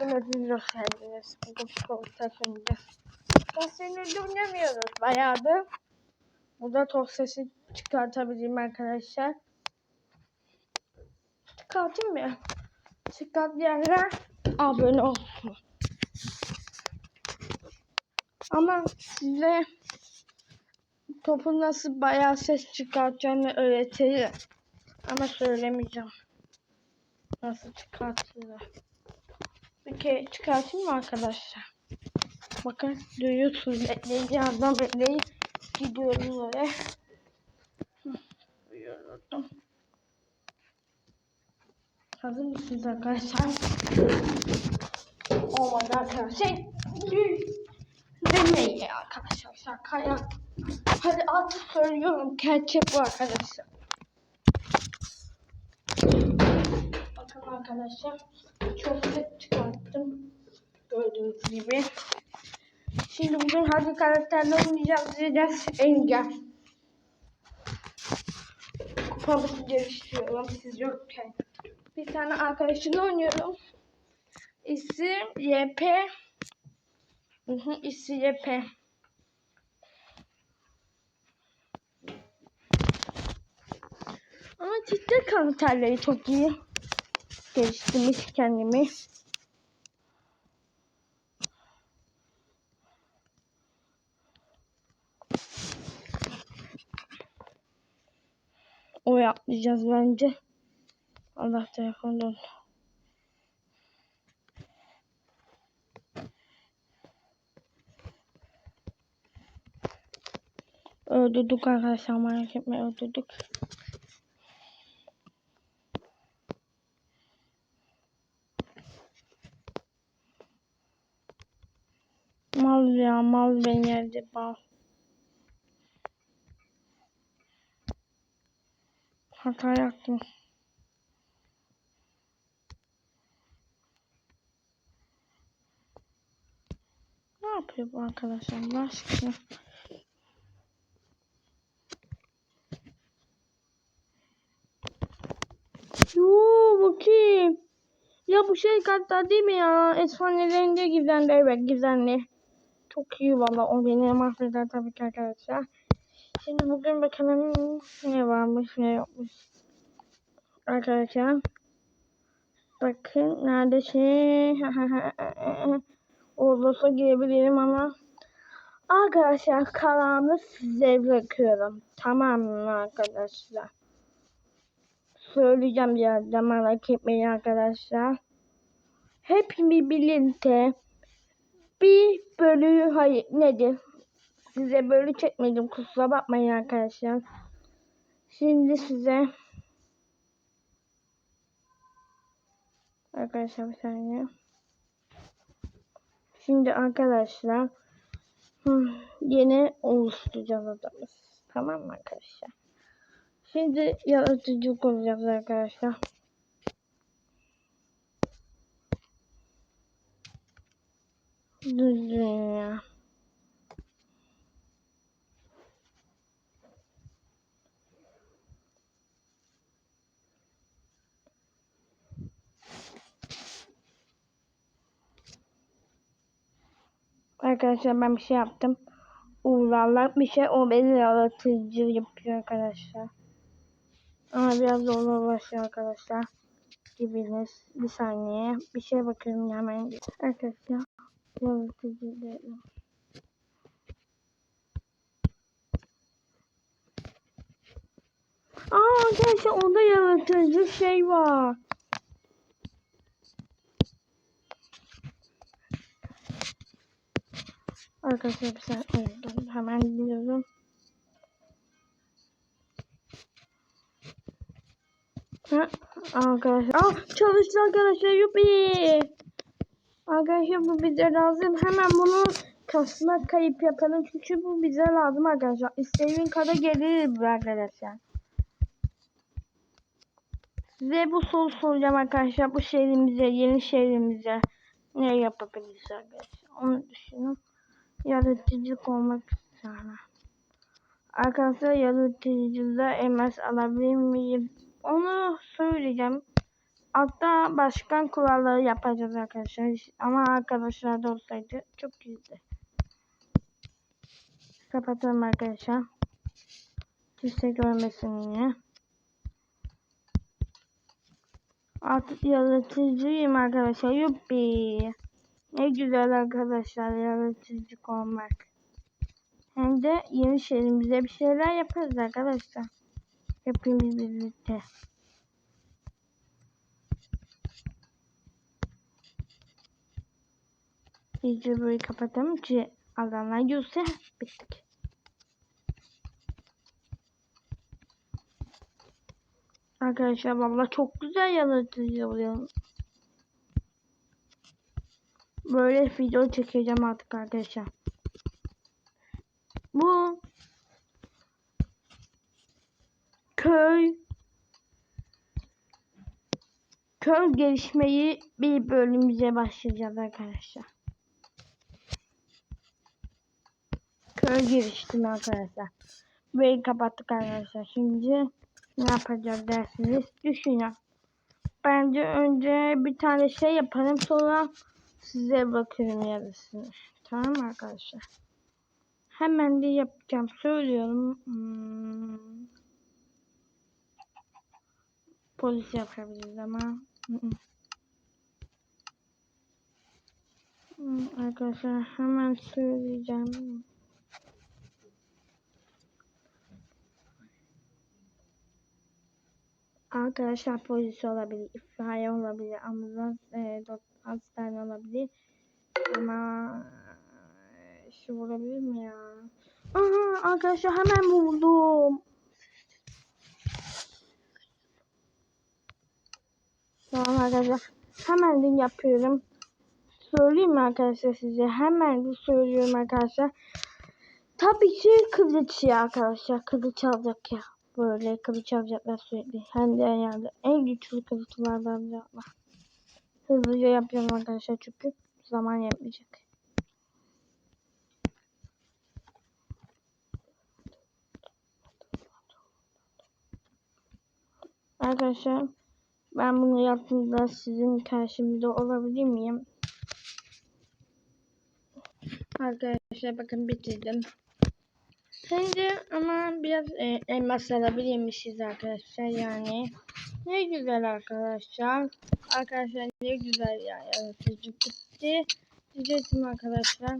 Yönetici hoş geldiniz. Bugün sunacağız. Ben seninle oynamıyoruz bayağıdır. Burada top sesi çıkartabileyim arkadaşlar. Çıkartayım mı? Çıkartmayanlar abone olsun. Ama size topun nasıl bayağı ses çıkartacağını öğreteceğim. Ama söylemeyeceğim. Nasıl çıkartılır. Kere çıkartayım mı arkadaşlar? Bakın duyuyorsunuz. Bekleyin yandan bekleyin. Gidiyorum oraya. Duyuyordum. Hazır mısınız arkadaşlar? Olmadı arkadaşlar. Demeyin arkadaşlar. Şakaya. Hadi artık söylüyorum. Gerçek bu arkadaşlar. Bakın arkadaşlar. Çok. Gördüğünüz gibi. Şimdi bugün hangi karakterle oynayacağız diyeceğiz. Engel. Kupamızı geliştiriyorum siz yokken. Bir tane arkadaşımla oynuyorum. İsim YP. Hı isim YP. Ama cidden karakterleri çok iyi. Geliştirmiş kendimi. O yapmayacağız bence. Allah telefondan. Öldürdük arkadaşlar merak etme öldürdük. Mal ya mal ben yerde mal. Hata yaptım. Ne yapıyor bu arkadaşlar aşkına? Yoo bakayım. Ya bu şey katta değil mi ya? Esfanelerinde gizlendi evet gizlendi. Çok iyi valla o beni mahveder tabii ki arkadaşlar. Şimdi bugün bakalım ne varmış ne yokmuş. Arkadaşlar. Bakın nerede şey olursa girebilirim ama arkadaşlar kararını size bırakıyorum. Tamam mı arkadaşlar? Söyleyeceğim birazdan merak etmeyin arkadaşlar. Hepimiz birlikte bir bölü hayır nedir? Size bölü çekmedim kusura bakmayın arkadaşlar. Şimdi size Arkadaşlar bir saniye. Şimdi arkadaşlar hı, yeni oluşturacağız adamız. Tamam mı arkadaşlar? Şimdi yaratıcı olacağız arkadaşlar. Düzgün Arkadaşlar ben bir şey yaptım. Uğurlarlar bir şey o beni yaratıcı yapıyor arkadaşlar. Ama biraz zor başlıyor arkadaşlar. Gibiniz. Bir saniye. Bir şey bakıyorum hemen. Arkadaşlar yaratıcı dedim. Aa arkadaşlar onda yaratıcı şey var. Arkadaşlar bir saniye hemen gidiyorum. Ha, arkadaşlar. Aa, çalıştı arkadaşlar. Yuppie. Arkadaşlar bu bize lazım. Hemen bunu kasma kayıp yapalım. Çünkü bu bize lazım arkadaşlar. İstediğin kadar gelir bu arkadaşlar. Size bu soru soracağım arkadaşlar. Bu şehrimize, yeni şehrimize ne yapabiliriz arkadaşlar. Onu düşünün. Yaratıcılık olmak istiyorum. Arkadaşlar yaratıcılığa MS alabilir miyim? Onu söyleyeceğim. Altta başkan kuralları yapacağız arkadaşlar. Ama arkadaşlar da olsaydı çok güzeldi. Kapatalım arkadaşlar. Kimse görmesin yine. Artık yaratıcıyım arkadaşlar. Yuppi. Ne güzel arkadaşlar yaratıcı olmak. Hem de yeni şehrimize bir şeyler yaparız arkadaşlar. Hepimiz birlikte. İyice burayı kapatalım ki adamlar görse bittik. Arkadaşlar valla çok güzel yaratıcı oluyor. Böyle video çekeceğim artık arkadaşlar. Bu köy köy gelişmeyi bir bölümümüze başlayacağız arkadaşlar. Köy geliştirme arkadaşlar. Burayı kapattık arkadaşlar. Şimdi ne yapacağız dersiniz? Düşünün. Bence önce bir tane şey yapalım sonra size bakıyorum yarısını. Tamam mı arkadaşlar? Hemen de yapacağım. Söylüyorum. Hmm. Polis yapabiliriz ama. Hı. Hmm, Arkadaşlar hemen söyleyeceğim. Arkadaşlar polis olabilir, itfaiye olabilir, ambulans, e, hastane olabilir. Ama şu olabilir mi ya? Aha arkadaşlar hemen buldum. Tamam arkadaşlar. Hemen de yapıyorum. Söyleyeyim mi arkadaşlar size? Hemen de söylüyorum arkadaşlar. Tabii ki kılıç ya arkadaşlar. Kılıç alacak ya. Böyle kılıç alacaklar sürekli. Hem de yani en güçlü kılıçlardan alacaklar. Hızlıca yapıyorum arkadaşlar çünkü zaman yetmeyecek. Arkadaşlar ben bunu yaptığımda sizin karşımda olabilir miyim? Arkadaşlar bakın bitirdim. Şimdi ama biraz e, elmas alabilirmişiz arkadaşlar yani. Ne güzel arkadaşlar. Arkadaşlar ne güzel ya yaratıcı bitti. Diyecektim arkadaşlar.